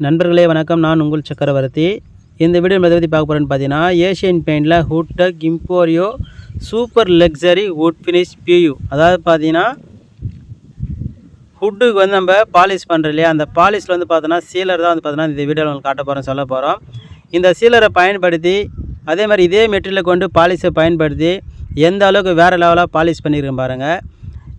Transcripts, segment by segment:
நண்பர்களே வணக்கம். நான் உங்கள் சக்கரவர்த்தி. இந்த வீடியோ எதை பற்றி பார்க்க போகிறேன்னு பார்த்தீங்கன்னா Asian பெயிண்டில் Woodtech Emporio super luxury wood finish PU அதாவது பார்த்தீங்கன்னா ஹுட்டுக்கு வந்து நம்ம பாலிஷ் பண்ணுறோம் இல்லையா? அந்த பாலிஷில் வந்து பார்த்தோன்னா சீலர் தான் வந்து பார்த்தோன்னா இந்த வீடியோவில் உங்களுக்கு காட்ட போகிறோம் சொல்ல போகிறோம் இந்த சீலரை பயன்படுத்தி அதே மாதிரி இதே மெட்டீரியலை கொண்டு பாலிஷை பயன்படுத்தி எந்த அளவுக்கு வேறு லெவலாக பாலிஷ் பண்ணியிருக்கேன் பாருங்கள்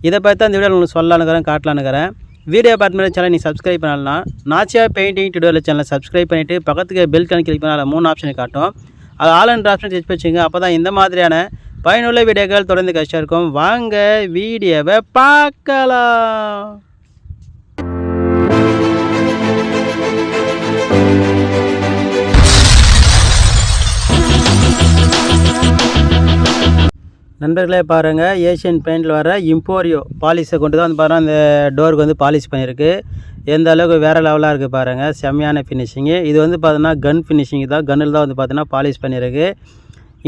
இதை பற்றி தான் இந்த வீடியோ உங்களுக்கு சொல்லலான்னுக்கிறேன் காட்டலான்னுக்கிறேன் வீடியோ பார்த்து சேனல் நீ சப்ஸ்கிரைப் பண்ணலாம் நாச்சியா பெயிண்டிங் டுடோரியல் சேனலை சப்ஸ்கிரைப் பண்ணிவிட்டு பக்கத்துக்கு பெல் கணக்கு கிளிக் பண்ணால் மூணு ஆப்ஷனை காட்டும். அது ஆல் அண்ட் ஆப்ஷன் டச் வச்சுங்க அப்போ தான் இந்த மாதிரியான பயனுள்ள வீடியோக்கள் தொடர்ந்து கஷ்டம் இருக்கும் வாங்க வீடியோவை பார்க்கலாம். நண்பர்களே பாருங்கள் ஏஷியன் பெயிண்டில் வர இம்போரியோ பாலிஷை கொண்டு தான் வந்து பாருங்கள் அந்த டோருக்கு வந்து பாலிஷ் பண்ணியிருக்கு. எந்த அளவுக்கு வேறு லெவலாக இருக்குது பாருங்கள் செம்மையான ஃபினிஷிங்கு இது வந்து பார்த்தீங்கன்னா கன் ஃபினிஷிங் தான். கன்னில் தான் வந்து பார்த்தீங்கன்னா பாலிஷ் பண்ணியிருக்கு.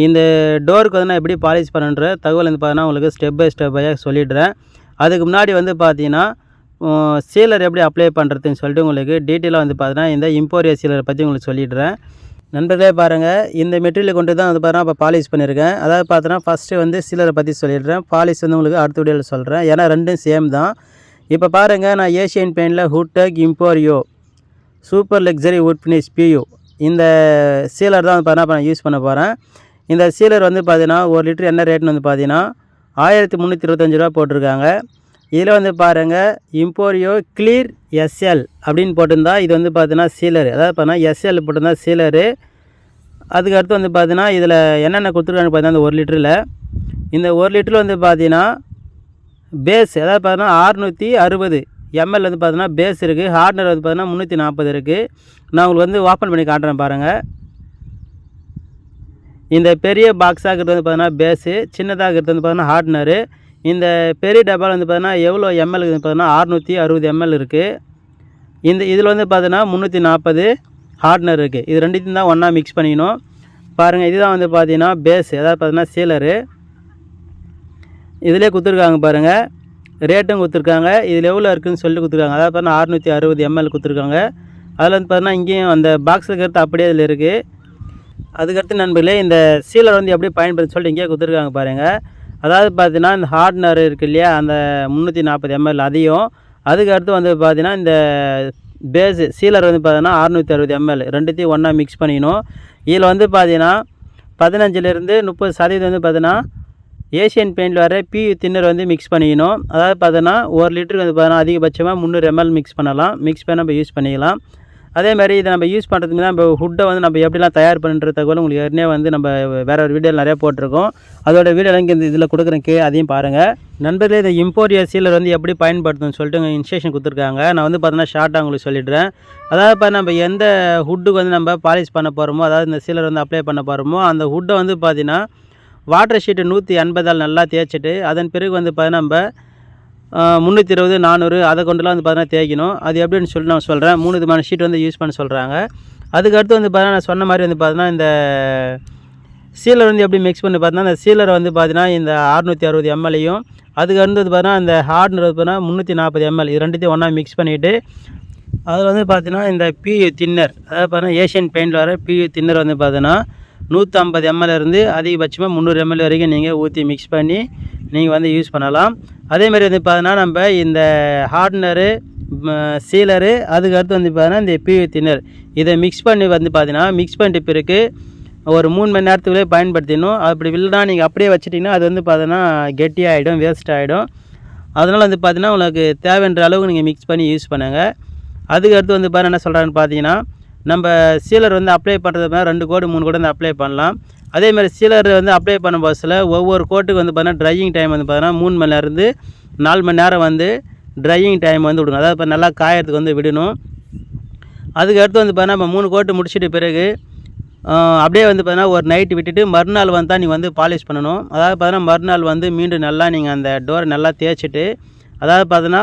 இந்த டோருக்கு வந்து நான் எப்படி பாலிஷ் பண்ணுன்ற தகவல் வந்து பார்த்தீங்கன்னா உங்களுக்கு ஸ்டெப் பை ஸ்டெப் பையாக சொல்லிடுறேன். அதுக்கு முன்னாடி வந்து பார்த்தீங்கன்னா சீலர் எப்படி அப்ளை பண்ணுறதுன்னு சொல்லிட்டு உங்களுக்கு டீட்டெயிலாக வந்து பார்த்தீங்கன்னா இந்த இம்போரியோ சீலரை பற்றி உங்களுக்கு சொல்லிடுறேன். நண்பர்களே பாருங்கள் இந்த மெட்டீரியல் கொண்டு தான் வந்து பாருங்கள் இப்போ பாலிஷ் பண்ணியிருக்கேன் அதாவது பார்த்தோன்னா ஃபஸ்ட்டு வந்து சிலரை பற்றி சொல்லிடுறேன். பாலிஷ் வந்து உங்களுக்கு அடுத்த வீடியோவில் சொல்கிறேன் ஏன்னா ரெண்டும் சேம் தான். இப்போ பாருங்கள் நான் Asian பெயிண்டில் Woodtech Emporio super luxury wood finish PU இந்த சீலர் தான் வந்து பார்த்தீங்கன்னா நான் யூஸ் பண்ண போகிறேன் இந்த சீலர் வந்து பார்த்தீங்கன்னா ஒரு லிட்டர் என்ன ரேட்னு வந்து பார்த்தீங்கன்னா ஆயிரத்தி முந்நூற்றி இருபத்தஞ்சி ரூபா போட்டிருக்காங்க. இதில் வந்து பாருங்கள் இம்போரியோ கிளியர் எஸ்எல் அப்படின்னு போட்டிருந்தா இது வந்து பார்த்தீங்கன்னா சீலர் அதாவது பார்த்தீங்கன்னா எஸ்எல் போட்டிருந்தா சீலரு அதுக்கு அடுத்து வந்து பார்த்தீங்கன்னா இதில் என்னென்ன கொடுத்துருக்காங்க பார்த்தீங்கன்னா இந்த ஒரு லிட்டரில். இந்த ஒரு லிட்டரில் வந்து பார்த்தீங்கன்னா பேஸ் அதாவது பார்த்தீங்கன்னா அறுநூற்றி அறுபது எம்எல் வந்து பார்த்தீங்கன்னா பேஸ் இருக்குது ஹார்ட்னர் வந்து பார்த்தீங்கன்னா முந்நூற்றி நாற்பது இருக்குது நான் உங்களுக்கு வந்து ஓப்பன் பண்ணி காட்டுறேன் பாருங்கள் இந்த பெரிய பாக்ஸாக இருக்கிறது வந்து பார்த்தீங்கன்னா பேஸு சின்னதாக இருக்கிறது வந்து பார்த்தீங்கன்னா ஹார்ட்னரு இந்த பெரிய டப்பாவில் வந்து பார்த்தீங்கன்னா எவ்வளோ எம்எல் இருக்குது பார்த்தீங்கன்னா அறுநூற்றி அறுபது எம்எல் இருக்குது இந்த இதில் வந்து பார்த்தீங்கன்னா முந்நூற்றி நாற்பது ஹார்ட்னர் இருக்குது இது ரெண்டுத்தையும் தான் ஒன்றா மிக்ஸ் பண்ணிக்கணும். பாருங்கள் இதுதான் வந்து பார்த்தீங்கன்னா பேஸ் அதாவது பார்த்தீங்கன்னா சீலரு இதிலே கொடுத்துருக்காங்க பாருங்கள் ரேட்டும் கொடுத்துருக்காங்க. இதில் எவ்வளோ இருக்குதுன்னு சொல்லி கொடுத்துருக்காங்க. அதாவது பார்த்தீங்கன்னா அறுநூற்றி அறுபது எம்எல் கொடுத்துருக்காங்க. அதில் வந்து பார்த்தீங்கன்னா இங்கேயும் அந்த பாக்ஸில் இருக்கிறது அப்படியே இதில் இருக்குது அதுக்கடுத்து நண்பர்களே இந்த சீலர் வந்து எப்படி பயன்படுத்தி சொல்லிட்டு இங்கேயே கொடுத்துருக்காங்க பாருங்கள் அதாவது பார்த்தீங்கன்னா இந்த ஹார்ட்னர் இருக்கு இல்லையா? அந்த முந்நூற்றி நாற்பது எம்எல் அதையும் அதுக்கு அடுத்து வந்து பார்த்தீங்கன்னா இந்த பேஸு சீலர் வந்து பார்த்தீங்கன்னா அறுநூற்றி அறுபது எம்எல் ரெண்டுத்தையும் ஒன்றா மிக்ஸ் பண்ணிக்கணும். இதில் வந்து பார்த்தீங்கன்னா பதினஞ்சுலேருந்து முப்பது சதவீதம் வந்து பார்த்தீங்கன்னா ஏஷியன் பெயிண்டில் வர பி தின்னர் வந்து மிக்ஸ் பண்ணிக்கணும். அதாவது பார்த்தீங்கன்னா ஒரு லிட்டருக்கு வந்து பார்த்தீங்கன்னா அதிகபட்சமாக முந்நூறு எம்எல் மிக்ஸ் பண்ணலாம். மிக்ஸ் பண்ணி நம்ம யூஸ் பண்ணிக்கலாம். அதே மாதிரி இதை நம்ம யூஸ் பண்ணுறதுக்கு தான் நம்ம ஹுட்டை வந்து நம்ம எப்படிலாம் தயார் பண்ணுற தகவல் உங்களுக்கு ஏற்கனவே வந்து நம்ம வேற ஒரு வீடியோவில் நிறைய போட்டிருக்கோம். அதோட வீடியோ இங்கே இந்த இதில் கொடுக்குறேன் கே அதையும் பாருங்கள் நண்பர்களே இந்த இம்போரியா சீலர் வந்து எப்படி பயன்படுத்தணும்னு சொல்லிட்டு உங்கள் இன்ஸ்ட்ரக்ஷன் கொடுத்துருக்காங்க. நான் வந்து பார்த்தீங்கன்னா ஷார்ட்டாக உங்களுக்கு சொல்லிடுறேன். அதாவது இப்போ நம்ம எந்த ஹுட்டுக்கு வந்து நம்ம பாலிஷ் பண்ண போகிறோமோ அதாவது இந்த சீலர் வந்து அப்ளை பண்ண போகிறோமோ அந்த ஹுட்டை வந்து பார்த்திங்கன்னா வாட்டர் ஷீட்டு நூற்றி எண்பதால் நல்லா தேய்ச்சிட்டு அதன் பிறகு வந்து பார்த்தீங்கன்னா நம்ம முந்நூற்றி இருபது நானூறு அதை கொண்டுலாம் வந்து பார்த்தீங்கன்னா தேய்க்கணும். அது எப்படின்னு சொல்லி நான் சொல்கிறேன் மூணு விதமான ஷீட் வந்து யூஸ் பண்ண சொல்கிறாங்க அதுக்கடுத்து வந்து பார்த்தீங்கன்னா நான் சொன்ன மாதிரி வந்து பார்த்தீங்கன்னா இந்த சீலர் வந்து எப்படி மிக்ஸ் பண்ணி பார்த்தீங்கன்னா இந்த சீலரை வந்து பார்த்தீங்கன்னா இந்த அறுநூற்றி அறுபது எம்எல்லையும் அதுக்கு வந்து பார்த்தீங்கன்னா இந்த ஹார்ட்னர் பார்த்தீங்கன்னா முந்நூற்றி நாற்பது எம்எல் இது ரெண்டுத்தையும் ஒன்றா மிக்ஸ் பண்ணிவிட்டு அதில் வந்து பார்த்தீங்கன்னா இந்த பியூ தின்னர் அதாவது பார்த்தீங்கன்னா ஏஷியன் பெயிண்டில் வர பியூ தின்னர் வந்து பார்த்தீங்கன்னா நூற்றம்பது எம்எல் இருந்து அதிகபட்சமாக முந்நூறு எம்எல் வரைக்கும் நீங்கள் ஊற்றி மிக்ஸ் பண்ணி நீங்கள் வந்து யூஸ் பண்ணலாம். அதேமாதிரி வந்து பார்த்தீங்கன்னா நம்ம இந்த ஹார்ட்னரு சீலரு அதுக்கு அடுத்து வந்து பார்த்தீங்கன்னா இந்த பியூ தின்னர் இதை மிக்ஸ் பண்ணி வந்து பார்த்தீங்கன்னா மிக்ஸ் பண்ணிட்டு பிறகு ஒரு மூணு மணி நேரத்துக்குள்ளே பயன்படுத்திடணும். அப்படி இல்லைனா நீங்கள் அப்படியே வச்சிட்டிங்கன்னா அது வந்து பார்த்தீங்கன்னா கெட்டியாகிடும் வேஸ்ட் ஆகிடும் அதனால் வந்து பார்த்தீங்கன்னா உங்களுக்கு தேவைன்ற அளவுக்கு நீங்கள் மிக்ஸ் பண்ணி யூஸ் பண்ணுங்கள் அதுக்கு அடுத்து வந்து பாருங்கள் என்ன சொல்கிறாங்கன்னு பார்த்தீங்கன்னா நம்ம சீலர் வந்து அப்ளை பண்ணுறது ரெண்டு கோடு மூணு கோடு வந்து அப்ளை பண்ணலாம். அதேமாதிரி சீலர் வந்து அப்ளை பண்ண பஸ்ஸில் ஒவ்வொரு கோட்டுக்கு வந்து பார்த்தீங்கன்னா ட்ரையிங் டைம் வந்து பார்த்தீங்கன்னா மூணு மணி நேரம் நாலு மணி நேரம் வந்து ட்ரையிங் டைம் வந்து விடணும். அதாவது இப்போ நல்லா காயறதுக்கு வந்து விடணும். அதுக்கடுத்து வந்து பார்த்தீங்கன்னா நம்ம மூணு கோட்டு முடிச்சிட்ட பிறகு அப்படியே வந்து பார்த்தீங்கன்னா ஒரு நைட்டு விட்டுட்டு மறுநாள் வந்து தான் நீங்கள் வந்து பாலிஷ் பண்ணணும். அதாவது பார்த்தீங்கன்னா மறுநாள் வந்து மீண்டும் நல்லா நீங்கள் அந்த டோரை நல்லா தேய்ச்சிட்டு அதாவது பார்த்தீங்கன்னா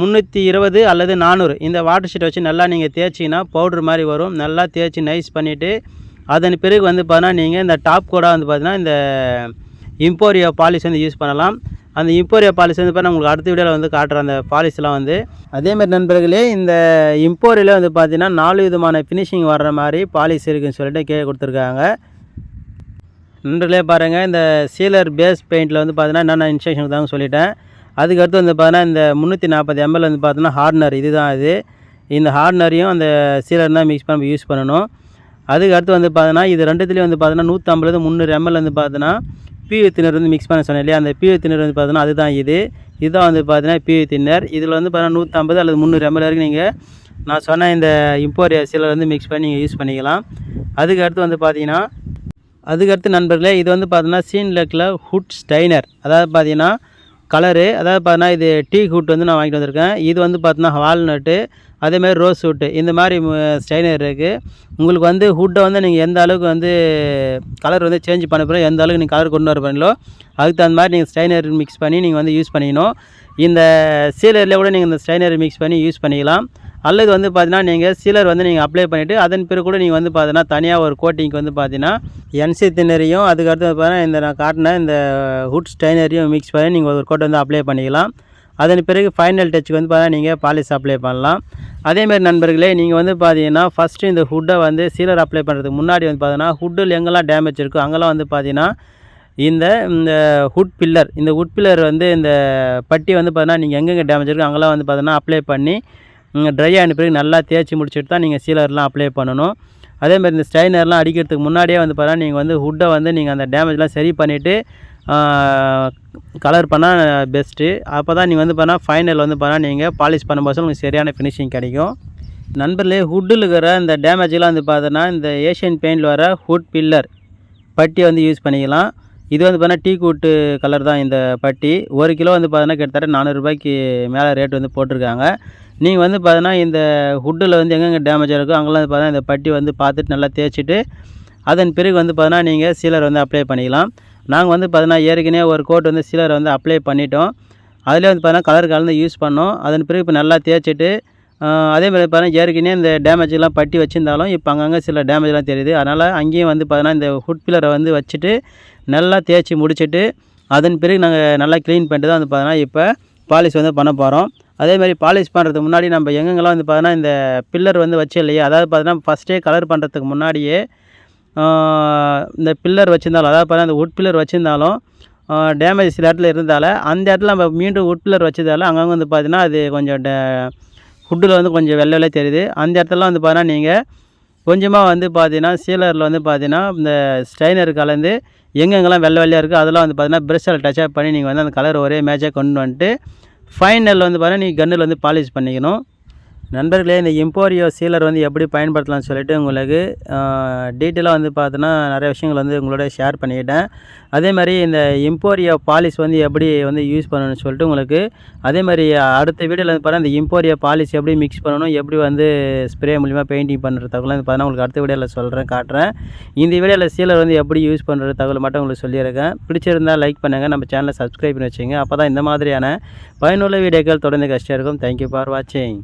முந்நூற்றி இருபது அல்லது நானூறு இந்த வாட்டர் ஷீட்டை வச்சு நல்லா நீங்கள் தேய்ச்சிங்கன்னா பவுட்ரு மாதிரி வரும். நல்லா தேய்ச்சி நைஸ் பண்ணிவிட்டு அதன் பிறகு வந்து பார்த்தீங்கன்னா நீங்கள் இந்த டாப் கோடாக வந்து பார்த்தீங்கன்னா இந்த இம்போரியோ பாலிஷ் வந்து யூஸ் பண்ணலாம். அந்த இம்போரியோ பாலிஷ் வந்து பார்த்தா உங்களுக்கு அடுத்த வீடியோவில் வந்து காட்டுற அந்த பாலிஷ்லாம் வந்து. அதேமாதிரி நண்பர்களே இந்த இம்போரியில் வந்து பார்த்தீங்கன்னா நாலு விதமான ஃபினிஷிங் வர்ற மாதிரி பாலிஷ் இருக்குன்னு சொல்லிட்டு கே கொடுத்துருக்காங்க. நண்பர்களே பாருங்கள் இந்த சீலர் பேஸ் பெயிண்டில் வந்து பார்த்தீங்கன்னா என்னென்ன இன்ஸ்ட்ரக்ஷன் தாங்க சொல்லிட்டேன். அதுக்கடுத்து வந்து பார்த்தீங்கன்னா இந்த முந்நூற்றி நாற்பது எம்எல் வந்து பார்த்தீங்கன்னா ஹார்ட்னர் இதுதான் இது இந்த ஹார்ட்னரையும் அந்த சீலர் தான் மிக்ஸ் பண்ணி யூஸ் பண்ணணும். அதுக்கு அடுத்து வந்து பார்த்தோன்னா இது ரெண்டுத்துலேயும் வந்து பார்த்தோன்னா நூற்றம்பது முந்நூறு எம்எல் வந்து பார்த்தோன்னா பியூ தின்னர் வந்து மிக்ஸ் பண்ண சொன்னேன் இல்லையா? அந்த பியூ தின்னர் வந்து பார்த்தோன்னா அதுதான் இது. இதுதான் வந்து பார்த்தீங்கன்னா பியூ தின்னர் இதில் வந்து பார்த்தீங்கன்னா நூற்றம்பது அல்லது முந்நூறு எம்எல் வரைக்கும் நீங்கள் நான் சொன்ன இந்த இம்போரியா சீலர் வந்து மிக்ஸ் பண்ணி நீங்கள் யூஸ் பண்ணிக்கலாம். அதுக்கு அடுத்து வந்து பார்த்தீங்கன்னா அதுக்கடுத்து நண்பர்களே இது வந்து பார்த்தீங்கன்னா சீன் லெக்கில் ஹுட் ஸ்டைனர் அதாவது பார்த்தீங்கன்னா கலரு அதாவது பார்த்தீங்கன்னா இது டீ ஹுட் வந்து நான் வாங்கிட்டு வந்திருக்கேன். இது வந்து பார்த்தீங்கன்னா வால்நட்டு அதேமாதிரி ரோஸ் ஹூட்டு இந்த மாதிரி ஸ்டைனர் இருக்குது உங்களுக்கு வந்து ஹுட்டை வந்து நீங்கள் எந்த அளவுக்கு வந்து கலர் வந்து சேஞ்ச் பண்ண போகிறோம் எந்த அளவுக்கு நீங்கள் கலர் கொண்டு வர போகிறீங்களோ அதுக்கு தகுந்த மாதிரி நீங்கள் ஸ்டைனர் மிக்ஸ் பண்ணி நீங்கள் வந்து யூஸ் பண்ணிக்கணும். இந்த சீலரில் கூட நீங்கள் இந்த ஸ்டைனர் மிக்ஸ் பண்ணி யூஸ் பண்ணிக்கலாம். அல்லது வந்து பார்த்தீங்கன்னா நீங்கள் சீலர் வந்து நீங்கள் அப்ளை பண்ணிவிட்டு அதன் பிறகு கூட நீங்கள் வந்து பார்த்தீங்கன்னா தனியாக ஒரு கோட்டிங்க்கு வந்து பார்த்தீங்கன்னா என்சி தின்னரையும் அதுக்கடுத்து பார்த்தீங்கன்னா இந்த நான் காட்டின இந்த ஹுட் ஸ்டைனரையும் மிக்ஸ் பண்ணி நீங்கள் ஒரு கோட்டை வந்து அப்ளை பண்ணிக்கலாம் அதன் பிறகு ஃபைனல் டச்சுக்கு வந்து பார்த்தீங்கன்னா நீங்கள் பாலிஷ் அப்ளை பண்ணலாம் அதேமாரி நண்பர்களே நீங்கள் வந்து பார்த்தீங்கன்னா ஃபஸ்ட்டு இந்த ஹுட்டை வந்து சீலர் அப்ளை பண்ணுறதுக்கு முன்னாடி வந்து பார்த்தீங்கன்னா ஹுட்டில் எங்கெல்லாம் டேமேஜ் இருக்கோ அங்கெல்லாம் வந்து பார்த்தீங்கன்னா இந்த இந்த ஹுட் பில்லர் இந்த ஹுட் பில்லர் வந்து இந்த பட்டி வந்து பார்த்தீங்கன்னா நீங்கள் எங்கெங்கே டேமேஜ் இருக்கோ அங்கெல்லாம் வந்து பார்த்தீங்கன்னா அப்ளை பண்ணி ட்ரை ஆன பிறகு நல்லா தேய்ச்சி முடிச்சுட்டு தான் நீங்கள் சீலர்லாம் அப்ளை பண்ணணும். அதேமாதிரி இந்த ஸ்டைனர்லாம் அடிக்கிறதுக்கு முன்னாடியே வந்து பார்த்தீங்கன்னா நீங்கள் வந்து ஹுட்டை வந்து நீங்கள் அந்த டேமேஜ்லாம் சரி பண்ணிவிட்டு கலர் பண்ணால் பெஸ்ட்டு அப்போ தான் நீங்கள் வந்து பார்த்தா ஃபைனல் வந்து பார்த்தா நீங்கள் பாலிஷ் பண்ணும்போது உங்களுக்கு சரியான ஃபினிஷிங் கிடைக்கும். நண்பர்களே ஹுட்டில் இருக்கிற இந்த டேமேஜ்லாம் வந்து பார்த்தோன்னா இந்த ஏஷியன் பெயிண்டில் வர ஹுட் பில்லர் பட்டி வந்து யூஸ் பண்ணிக்கலாம். இது வந்து பார்த்தீங்கன்னா டீ கூட்டு கலர் தான் இந்த பட்டி. ஒரு கிலோ வந்து பார்த்தீங்கன்னா கிட்டத்தட்ட நானூறுரூபாய்க்கு மேலே ரேட் வந்து போட்டிருக்காங்க. நீங்கள் வந்து பார்த்தீங்கன்னா இந்த ஹுட்டில் வந்து எங்கெங்கே டேமேஜாக இருக்கோ அங்கெல்லாம் வந்து பார்த்தீங்கன்னா இந்த பட்டி வந்து பார்த்துட்டு நல்லா தேய்ச்சிட்டு அதன் பிறகு வந்து பார்த்தீங்கன்னா நீங்கள் சீலர் வந்து அப்ளை பண்ணிக்கலாம். நாங்கள் வந்து பார்த்தீங்கன்னா ஏற்கனவே ஒரு கோட் வந்து சீலர் வந்து அப்ளை பண்ணிட்டோம். அதில் வந்து பார்த்தீங்கன்னா கலர் கலந்து யூஸ் பண்ணோம். அதன் பிறகு இப்போ நல்லா தேய்ச்சிட்டு அதே மாதிரி பார்த்தீங்கன்னா ஏற்கனவே இந்த டேமேஜ்லாம் பட்டி வச்சுருந்தாலும் இப்போ அங்கங்கே சில டேமேஜ்லாம் தெரியுது. அதனால் அங்கேயும் வந்து பார்த்தீங்கன்னா இந்த ஹுட் பில்லரை வந்து வச்சுட்டு நல்லா தேய்ச்சி முடிச்சுட்டு அதன் பிறகு நாங்கள் நல்லா க்ளீன் பண்ணிட்டு தான் வந்து பார்த்தீங்கன்னா இப்போ பாலிஷ் வந்து பண்ண போகிறோம் அதே மாதிரி பாலிஷ் பண்ணுறதுக்கு முன்னாடி நம்ம எங்கெங்கெல்லாம் வந்து பார்த்தோன்னா இந்த பில்லர் வந்து வச்சு இல்லையா அதாவது பார்த்தீங்கன்னா ஃபஸ்ட்டே கலர் பண்ணுறதுக்கு முன்னாடியே இந்த பில்லர் வச்சுருந்தாலும் அதாவது பார்த்தீங்கன்னா இந்த உட் பில்லர் வச்சுருந்தாலும் டேமேஜ் சில இடத்துல இருந்தால அந்த இடத்துல நம்ம மீண்டும் உட் பில்லர் வச்சதால அங்கங்கே வந்து பார்த்தீங்கன்னா அது கொஞ்சம் ஃபுட்டில் வந்து கொஞ்சம் வெள்ளை வெள்ளை தெரியுது. அந்த இடத்துலலாம் வந்து பார்த்தீங்கன்னா நீங்கள் கொஞ்சமாக வந்து பார்த்தீங்கன்னா சீலரில் வந்து பார்த்தீங்கன்னா இந்த ஸ்ட்ரைனர் கலந்து எங்கெங்கெல்லாம் வெள்ளை வெள்ளையாக இருக்குது அதெல்லாம் வந்து பார்த்தீங்கன்னா ப்ரெஷ்ஷில் டச் அப் பண்ணி நீங்கள் வந்து அந்த கலர் ஒரே மேட்சாக கொண்டு வந்துட்டு ஃபைனல் வந்து பார்த்தீங்கன்னா நீங்கள் கன்னில் வந்து பாலிஷ் பண்ணிக்கணும். நண்பர்களே இந்த இம்போரியோ சீலர் வந்து எப்படி பயன்படுத்தலாம்னு சொல்லிட்டு உங்களுக்கு டீட்டெயிலாக வந்து பார்த்தோன்னா நிறைய விஷயங்கள் வந்து உங்களோட ஷேர் பண்ணிக்கிட்டேன். அதே மாதிரி இந்த இம்போரியோ பாலிஷ் வந்து எப்படி வந்து யூஸ் பண்ணணும்னு சொல்லிட்டு உங்களுக்கு அதே மாதிரி அடுத்த வீடியோவில் வந்து பார்த்தா இந்த இம்போரியோ பாலிஷ் எப்படி மிக்ஸ் பண்ணணும் எப்படி வந்து ஸ்ப்ரே மூலிமா பெயிண்டிங் பண்ணுற தகவல் வந்து பார்த்தீங்கன்னா உங்களுக்கு அடுத்த வீடியோவில் சொல்கிறேன் காட்டுறேன். இந்த வீடியோவில் சீலர் வந்து எப்படி யூஸ் பண்ணுற தகவல் மட்டும் உங்களுக்கு சொல்லியிருக்கேன். பிடிச்சிருந்தால் லைக் பண்ணுங்கள் நம்ம சேனலை சப்ஸ்கிரைப் பண்ணி வச்சுங்க. அப்போ தான் இந்த மாதிரியான பயனுள்ள வீடியோக்கள் தொடர்ந்து கஷ்டம் இருக்கும். தேங்க்யூ ஃபார் வாட்சிங்